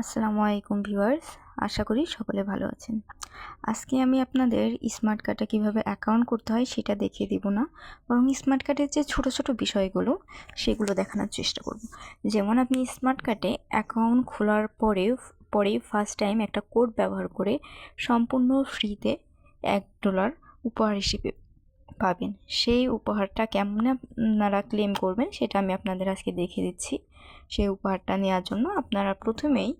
আসসালামু আলাইকুম ভিউয়ার্স, আশা করি সকলে ভালো আছেন। আজকে আমি আপনাদের স্মার্ট কার্ডে কীভাবে অ্যাকাউন্ট করতে হয় সেটা দেখিয়ে দিব না, বরং স্মার্ট কার্ডের যে ছোট ছোট বিষয়গুলো সেগুলো দেখানোর চেষ্টা করব। যেমন আপনি স্মার্ট কার্ডে অ্যাকাউন্ট খোলার পরে পরে ফার্স্ট টাইম একটা কোড ব্যবহার করে সম্পূর্ণ ফ্রিতে এক ডলার উপহার হিসেবে পাবেন। সেই উপহারটা কেমন আপনারা ক্লেম করবেন সেটা আমি আপনাদের আজকে দেখিয়ে দিচ্ছি। সেই উপহারটা নেওয়ার জন্য আপনারা প্রথমেই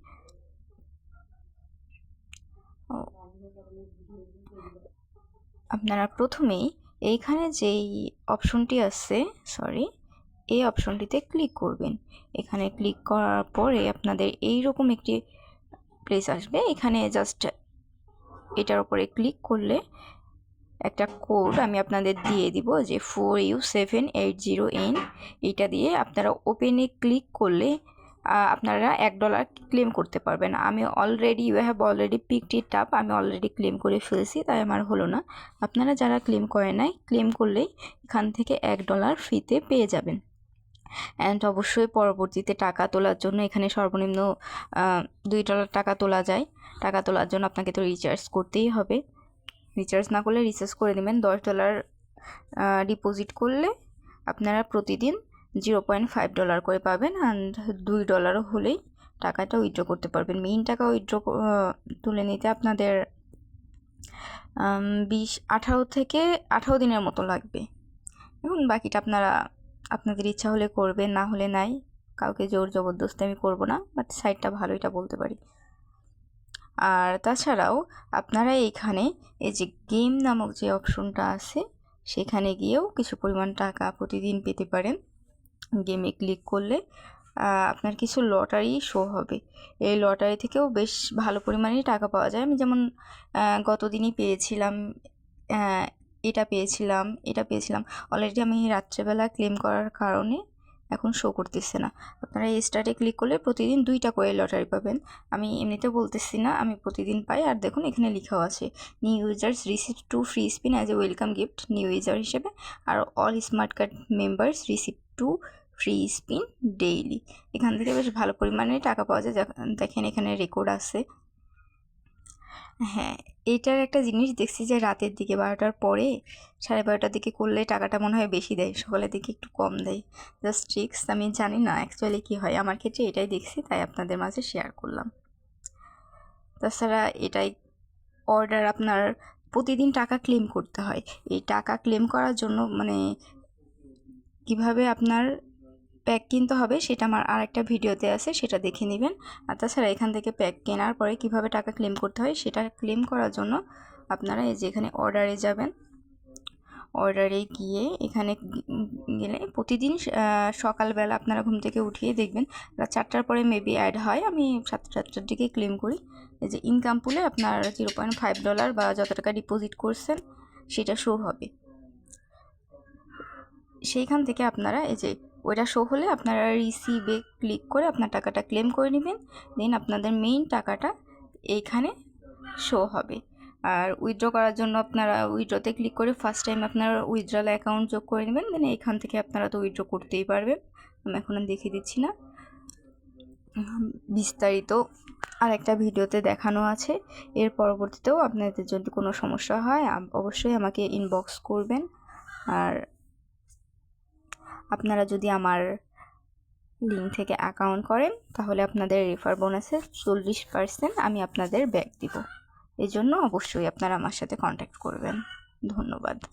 আপনারা প্রথমেই এইখানে যেই অপশনটি আছে সরি এই অপশনটিতে ক্লিক করবেন। এখানে ক্লিক করার পরে আপনাদের এই রকম একটি প্লেস আসবে। এখানে জাস্ট এটার উপরে ক্লিক করলে একটা কোড আমি আপনাদের দিয়ে দিব যে four U seven eight zero N এটা দিয়ে আপনারা ওপেনে ক্লিক করলে আপনারা এক ডলার ক্লেম করতে পারবেন। আমি already you have already picked it up আমি অলরেডি ক্লেম করে ফেলেছি, তাই আমার হলো না। আপনারা যারা ক্লেম করে নাই ক্লেম করলেই এখান থেকে এক ডলার ফ্রিতে পেয়ে যাবেন। অ্যান্ড অবশ্যই পরবর্তীতে টাকা তোলার জন্য এখানে সর্বনিম্ন দুই ডলার টাকা তোলা যায়। টাকা তোলার জন্য আপনাকে তো রিচার্জ করতেই হবে। রিচার্জ না করলে রিচার্জ করে দেবেন। দশ ডলার ডিপোজিট করলে আপনারা প্রতিদিন জিরো পয়েন্ট ফাইভ ডলার করে পাবেন অ্যান্ড দুই ডলারও হলেই টাকাটা উইথড্র করতে পারবেন। মেইন টাকা উইথড্র তুলে নিতে আপনাদের বিশ, আঠারো থেকে আঠারো দিনের মতো লাগবে। এবং বাকিটা আপনারা, আপনাদের ইচ্ছা হলে করবেন, না হলে নাই। কাউকে জোর জবরদস্তি আমি করব না বাট সাইডটা ভালো এটা বলতে পারি। আর তাছাড়াও আপনারা এইখানে এই যে গেম নামক যে অপশনটা আছে, সেখানে গিয়েও কিছু পরিমাণ টাকা প্রতিদিন পেতে পারেন। গেমে ক্লিক করলে আপনার কিছু লটারি শো হবে। এই লটারি থেকেও বেশ ভালো পরিমাণেই টাকা পাওয়া যায়। আমি যেমন গত দিনই পেয়েছিলাম এটা পেয়েছিলাম এটা পেয়েছিলাম। অলরেডি আমি রাত্রেবেলা ক্লেম করার কারণে এখন শো করতেছে না। আপনারা এই স্টার্টে ক্লিক করলে প্রতিদিন দুইটা করে লটারি পাবেন। আমি এমনিতে বলতেছি না, আমি প্রতিদিন পাই। আর দেখুন, এখানে লেখাও আছে new users receive two free spin as a welcome gift new user হিসেবে, আর all smart card members receive two free spin daily. এখান থেকে বেশ ভালো পরিমাণে টাকা পাওয়া যায়। দেখেন এখানে রেকর্ড আছে। হ্যাঁ এটার একটা জিনিস দেখছি যে রাতের দিকে বারোটার পরে সাড়ে বারোটার দিকে করলে টাকাটা মনে হয় বেশি দেয়, সকালের দিকে একটু কম দেয়। জাস্ট ট্রিক্স আমি জানি না অ্যাকচুয়ালি কী হয়। আমার ক্ষেত্রে এটাই দেখছি, তাই আপনাদের মাঝে শেয়ার করলাম। তাছাড়া এটাই অর্ডার আপনার প্রতিদিন টাকা ক্লেম করতে হয়। এই টাকা ক্লেম করার জন্য মানে কীভাবে আপনার প্যাক কিনতে হবে সেটা আমার আর একটা ভিডিওতে আছে, সেটা দেখে নেবেন। আর তাছাড়া এখান থেকে প্যাক কেনার পরে কীভাবে টাকা ক্লেম করতে হয় সেটা ক্লেম করার জন্য আপনারা এই যে এখানে অর্ডারে যাবেন। অর্ডারে গিয়ে এখানে গেলে প্রতিদিন সকালবেলা আপনারা ঘুম থেকে উঠিয়ে দেখবেন, রাত চারটার পরে মেবি অ্যাড হয়। আমি সাতটা চারটার দিকে ক্লেম করি। এই যে ইনকাম পুলে আপনার জিরো পয়েন্ট ফাইভ ডলার বা যত টাকা ডিপোজিট করছেন, সেটা শো হবে। সেইখান থেকে আপনারা এই যে ওইটা শো হলে আপনারা রিসিভে ক্লিক করে আপনার টাকাটা ক্লেম করে নেবেন। দেন আপনাদের মেইন টাকাটা এইখানে শো হবে। আর উইথড্র করার জন্য আপনারা উইথড্রতে ক্লিক করে ফার্স্ট টাইম আপনার উইথড্রল অ্যাকাউন্ট যোগ করে নেবেন। দেন এখান থেকে আপনারা তো উইথড্র করতেই পারবেন। আমি এখন দেখিয়ে দিচ্ছি না। বিস্তারিত আর একটা ভিডিওতে দেখানো আছে। এর পরবর্তীতেও আপনাদের যদি কোনো সমস্যা হয় অবশ্যই আমাকে ইনবক্স করবেন। আর আপনারা যদি আমার লিঙ্ক থেকে অ্যাকাউন্ট করেন, তাহলে আপনাদের রেফার বোনাসের চল্লিশ পার্সেন্ট আমি আপনাদের ব্যাক দিব। এজন্য জন্য অবশ্যই আপনারা আমার সাথে কন্ট্যাক্ট করবেন। ধন্যবাদ।